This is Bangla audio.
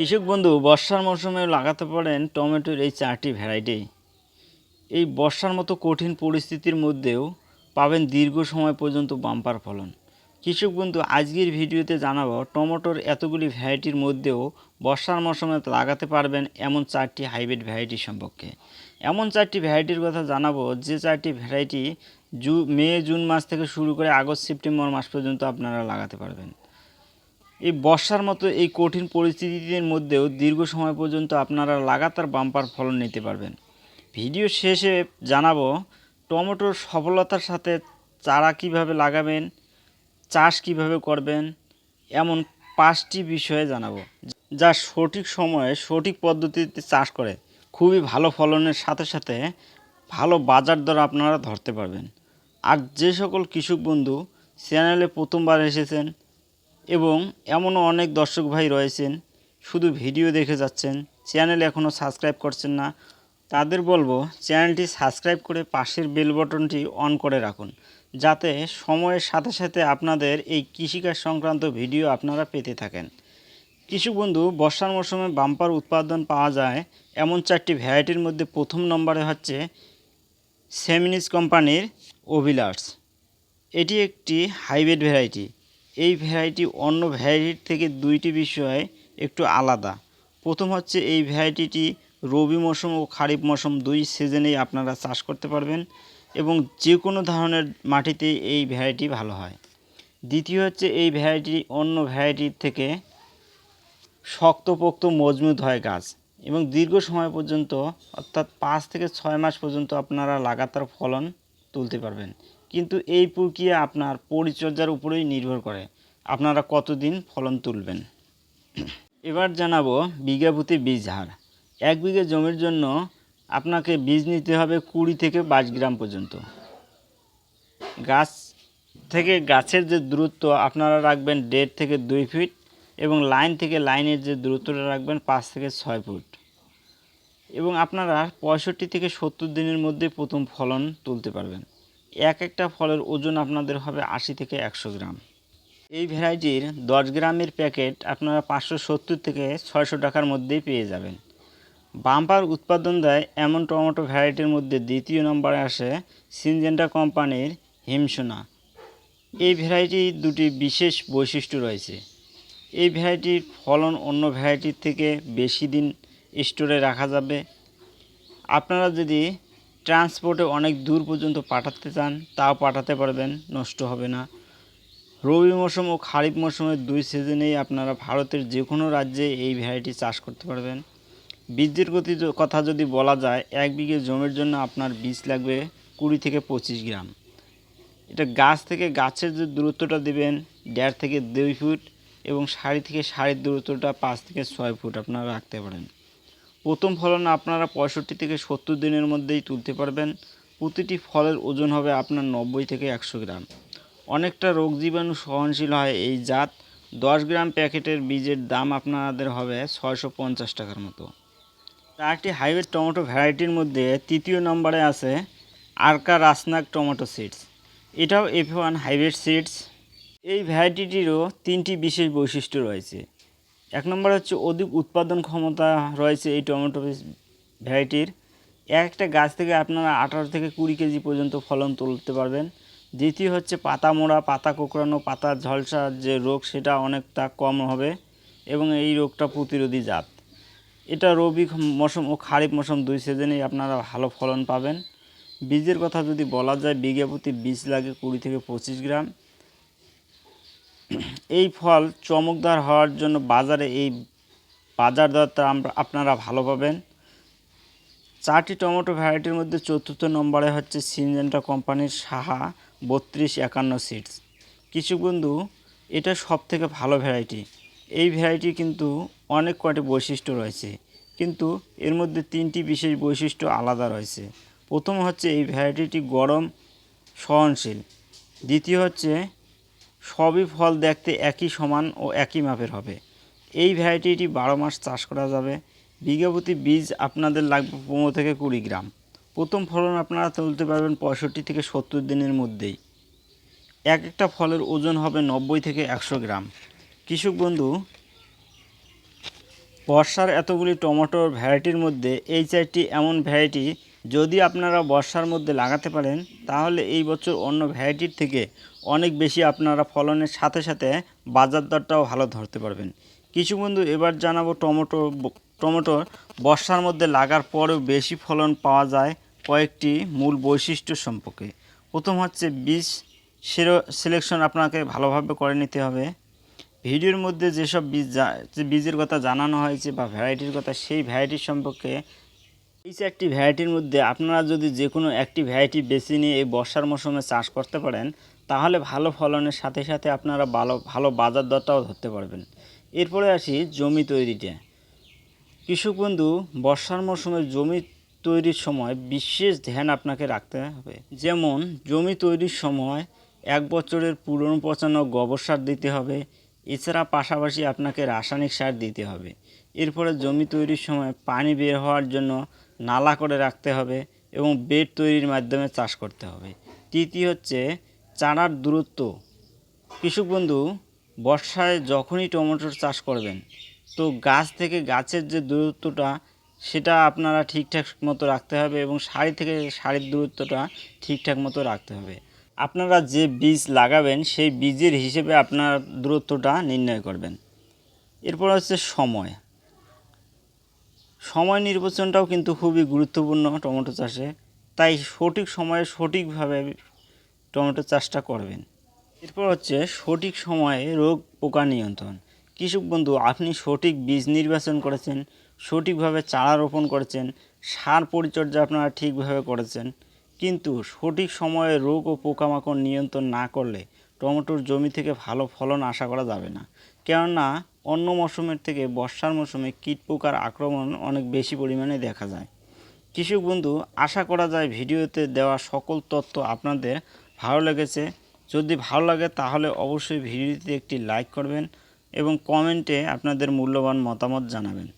কৃষক বন্ধু, বর্ষার মৌসুমে লাগাতে পারেন টমেটোর এই চারটি ভ্যারাইটি। এই বর্ষার মতো কঠিন পরিস্থিতির মধ্যেও পাবেন দীর্ঘ সময় পর্যন্ত বাম্পার ফলন। কৃষক বন্ধু, আজকের ভিডিওতে জানাব টমেটোর এতগুলি ভ্যারাইটির মধ্যেও বর্ষার মৌসুমে লাগাতে পারবেন এমন চারটি হাইব্রিড ভ্যারাইটি সম্পর্কে। এমন চারটি ভ্যারাইটির কথা জানাব, যে চারটি ভ্যারাইটি জু, মে, জুন মাস থেকে শুরু করে আগস্ট, সেপ্টেম্বর মাস পর্যন্ত আপনারা লাগাতে পারবেন। এই বর্ষার মতো এই কঠিন পরিস্থিতির মধ্যেও দীর্ঘ সময় পর্যন্ত আপনারা লাগাতার বাম্পার ফলন নিতে পারবেন। ভিডিও শেষে জানাব, টমেটোর সফলতার সাথে চারা কীভাবে লাগাবেন, চাষ কীভাবে করবেন, এমন পাঁচটি বিষয়ে জানাব, যা সঠিক সময়ে সঠিক পদ্ধতিতে চাষ করে খুবই ভালো ফলনের সাথে সাথে ভালো বাজার দর আপনারা ধরতে পারবেন। আর যে সকল কৃষক বন্ধু চ্যানেলে প্রথমবার এসেছেন এবং এমনও অনেক দর্শক ভাই রয়েছেন, শুধু ভিডিও দেখে যাচ্ছেন, চ্যানেল এখনও সাবস্ক্রাইব করছেন না। তাদের বলব, চ্যানেলটি সাবস্ক্রাইব করে পাশের বেল বটনটি অন করে রাখুন, যাতে সময়ের সাথে সাথে আপনাদের এই কৃষিকাজ সংক্রান্ত ভিডিও আপনারা পেতে থাকেন। কৃষক বন্ধু, বর্ষার মৌসুমে বাম্পার উৎপাদন পাওয়া যায় এমন চারটি ভ্যারাইটির মধ্যে প্রথম নম্বরে হচ্ছে সেমিনিস কোম্পানির ওভিলার্স এটি একটি হাইব্রিড ভ্যারাইটি। এই ভ্যারাইটি অন্য ভ্যারাইটির থেকে দুইটি বিষয়ে একটু আলাদা। প্রথম হচ্ছে এই ভ্যারাইটিটি রবি মৌসুম ও খারিফ মৌসুম দুই সিজনেই আপনারা চাষ করতে পারবেন এবং যে কোনো ধরনের মাটিতে এই ভ্যারাইটি ভালো হয়। দ্বিতীয় হচ্ছে এই ভ্যারাইটি অন্য ভ্যারাইটির থেকে শক্তপোক্ত মজবুত হয় গাছ এবং দীর্ঘ সময় পর্যন্ত অর্থাৎ পাঁচ থেকে ছয় মাস পর্যন্ত আপনারা লাগাতার ফলন তুলতে পারবেন। কিন্তু এই প্রক্রিয়া আপনার পরিচর্যার উপরেই নির্ভর করে। আপনারা কতদিন ফলন তুলবেন? এবার জানাব বিঘা প্রতি বীজ হার। এক বিঘে জমির জন্য আপনাকে বীজ নিতে হবে কুড়ি থেকে বাইশ গ্রাম পর্যন্ত। গাছ থেকে গাছের যে দূরত্ব, আপনারা রাখবেন দেড় থেকে দুই ফিট এবং লাইন থেকে লাইনের যে দূরত্বটা রাখবেন পাঁচ থেকে ছয় ফুট। এবং আপনারা পঁয়ষট্টি থেকে সত্তর দিনের মধ্যে প্রথম ফলন তুলতে পারবেন। এক একটা ফলের ওজন আপনাদের হবে আশি থেকে একশো গ্রাম। এই ভ্যারাইটির দশ গ্রামের প্যাকেট আপনারা পাঁচশো সত্তর থেকে ছয়শো টাকার মধ্যেই পেয়ে যাবেন। বাম্পার উৎপাদন দেয় এমন টমেটো ভ্যারাইটির মধ্যে দ্বিতীয় নম্বরে আসে সিনজেন্টা কোম্পানির হিমসোনা। এই ভ্যারাইটির দুটি বিশেষ বৈশিষ্ট্য রয়েছে। এই ভ্যারাইটির ফলন অন্য ভ্যারাইটির থেকে বেশি দিন স্টোরে রাখা যাবে। আপনারা যদি ট্রান্সপোর্টে অনেক দূর পর্যন্ত পাঠাতে চান, তাও পাঠাতে পারবেন, নষ্ট হবে না। রবি মৌসুম ও খারিফ মৌসুমের দুই সিজনেই আপনারা ভারতের যে কোনো রাজ্যে এই ভ্যারাইটি চাষ করতে পারবেন। বীজের গতি কথা যদি বলা যায়, এক বিঘে জমির জন্য আপনার বীজ লাগবে কুড়ি থেকে পঁচিশ গ্রাম। এটা গাছ থেকে গাছের যে দূরত্বটা দেবেন, দেড় থেকে দুই ফুট এবং সারি থেকে সারির দূরত্বটা পাঁচ থেকে ছয় ফুট আপনারা রাখতে পারেন। প্রথম ফলন আপনারা পঁয়ষট্টি থেকে সত্তর দিনের মধ্যেই তুলতে পারবেন। প্রতিটি ফলের ওজন হবে আপনার নব্বই থেকে একশো গ্রাম। অনেকটা রোগ জীবাণু সহনশীল হয় এই জাত। দশ গ্রাম প্যাকেটের বীজের দাম আপনাদের হবে ছয়শো পঞ্চাশ টাকার মতো। চারটি হাইব্রিড টমেটো ভ্যারাইটির মধ্যে তৃতীয় নম্বরে আছে আরকা রাসনাক টমেটো সিডস। এটাও এফ ওয়ান হাইব্রিড সিডস। এই ভ্যারাইটিটিরও তিনটি বিশেষ বৈশিষ্ট্য রয়েছে। এক নম্বর হচ্ছে অধিক উৎপাদন ক্ষমতা রয়েছে এই টমেটো ভ্যারাইটির। এক একটা গাছ থেকে আপনারা আঠারো থেকে কুড়ি কেজি পর্যন্ত ফলন তুলতে পারবেন। দ্বিতীয় হচ্ছে পাতা মোড়া, পাতা কোঁকড়ানো, পাতা ঝলসার যে রোগ, সেটা অনেকটা কম হবে এবং এই রোগটা প্রতিরোধী জাত। এটা রবি মৌসুম ও খারিফ মৌসুম দুই সিজনেই আপনারা ভালো ফলন পাবেন। বীজের কথা যদি বলা যায়, বিঘা প্রতি বীজ লাগে কুড়ি থেকে পঁচিশ গ্রাম। এই ফল চমকদার হওয়ার জন্য বাজারে এই বাজার দরটা আমরা আপনারা ভালো পাবেন। চারটি টমেটো ভ্যারাইটির মধ্যে চতুর্থ নম্বরে হচ্ছে সিনজেন্টা কোম্পানির সাহা বত্রিশ একান্ন সিডস। কিছু বন্ধু, এটা সব থেকে ভালো ভ্যারাইটি। এই ভ্যারাইটি কিন্তু অনেক কয়টি বৈশিষ্ট্য রয়েছে, কিন্তু এর মধ্যে তিনটি বিশেষ বৈশিষ্ট্য আলাদা রয়েছে। প্রথম হচ্ছে এই ভ্যারাইটিটি গরম সহনশীল, দ্বিতীয় হচ্ছে সবই ফল দেখতে একই সমান ও একই মাপের হবে। এই ভ্যারাইটিটি বারো মাস চাষ করা যাবে। বিঘাপতি বীজ আপনাদের লাগবে পনেরো থেকে কুড়ি গ্রাম। প্রথম ফলন আপনারা তুলতে পারবেন পঁয়ষট্টি থেকে সত্তর দিনের মধ্যেই। এক একটা ফলের ওজন হবে নব্বই থেকে একশো গ্রাম। কৃষক বন্ধু, বর্ষার এতগুলি টমেটোর ভ্যারাইটির মধ্যে এই চারটি এমন ভ্যারাইটি যদি আপনারা বর্ষার মধ্যে লাগাতে পারেন, তাহলে এই বছর অন্য ভ্যারাইটির থেকে অনেক বেশি আপনারা ফলনের সাথে সাথে বাজার দরটাও ভালো ধরতে পারবেন। কিছু বন্ধু এবার জানাব টমেটো টমেটোর বর্ষার মধ্যে লাগার পরেও বেশি ফলন পাওয়া যায় কয়েকটি মূল বৈশিষ্ট্য সম্পর্কে। প্রথম হচ্ছে বীজ সিলেকশন আপনাকে ভালোভাবে করে নিতে হবে। ভিডিওর মধ্যে যেসব বীজ বীজের কথা জানানো হয়েছে বা ভ্যারাইটির কথা, সেই ভ্যারাইটির সম্পর্কে এই চারটি ভ্যারাইটির মধ্যে আপনারা যদি যে কোনো একটি ভ্যারাইটি বেছে নিয়ে এই বর্ষার মৌসুমে চাষ করতে পারেন, তাহলে ভালো ফলনের সাথে সাথে আপনারা ভালো ভালো বাজার দরটাও ধরতে পারবেন। এরপরে আসি জমি তৈরিটা কৃষক বন্ধু, বর্ষার মৌসুমে জমি তৈরির সময় বিশেষ ধ্যান আপনাকে রাখতে হবে। যেমন, জমি তৈরির সময় এক বছরের পুরনো পচানো গোবর সার দিতে হবে, এছাড়া পাশাপাশি আপনাকে রাসায়নিক সার দিতে হবে। এরপরে জমি তৈরির সময় পানি বের হওয়ার জন্য নালা করে রাখতে হবে এবং বেড তৈরির মাধ্যমে চাষ করতে হবে। তৃতীয় হচ্ছে চারার দূরত্ব। কৃষক বন্ধু, বর্ষায় যখনই টমেটোর চাষ করবেন, তো গাছ থেকে গাছের যে দূরত্বটা, সেটা আপনারা ঠিকঠাক মতো রাখতে হবে এবং সারি থেকে সারির দূরত্বটা ঠিকঠাক মতো রাখতে হবে। আপনারা যে বীজ লাগাবেন, সেই বীজের হিসেবে আপনার দূরত্বটা নির্ণয় করবেন। এরপর হচ্ছে সময়। সময় নির্বাচনটাও কিন্তু খুবই গুরুত্বপূর্ণ টমেটো চাষে। তাই সঠিক সময়ে সঠিকভাবে টমেটো চাষটা করবেন। এরপর হচ্ছে সঠিক সময়ে রোগ পোকা নিয়ন্ত্রণ। কৃষক বন্ধু, আপনি সঠিক বীজ নির্বাচন করেছেন, সঠিকভাবে চারা রোপণ করেছেন, সার পরিচর্যা আপনারা ঠিকভাবে করেছেন, কিন্তু সঠিক সময়ে রোগ ও পোকামাকড় নিয়ন্ত্রণ না করলে টমেটোর জমি থেকে ভালো ফলন আশা করা যাবে না। কেননা অন্য মৌসুমের থেকে বর্ষার মৌসুমে কীট পোকার আক্রমণ অনেক বেশি পরিমাণে দেখা যায়। কৃষক বন্ধু, আশা করা যায় ভিডিওতে দেওয়া সকল তথ্য আপনাদের ভালো লেগেছে। যদি ভালো লাগে তাহলে অবশ্যই ভিডিওতে একটি লাইক করবেন এবং কমেন্টে আপনাদের মূল্যবান মতামত জানাবেন।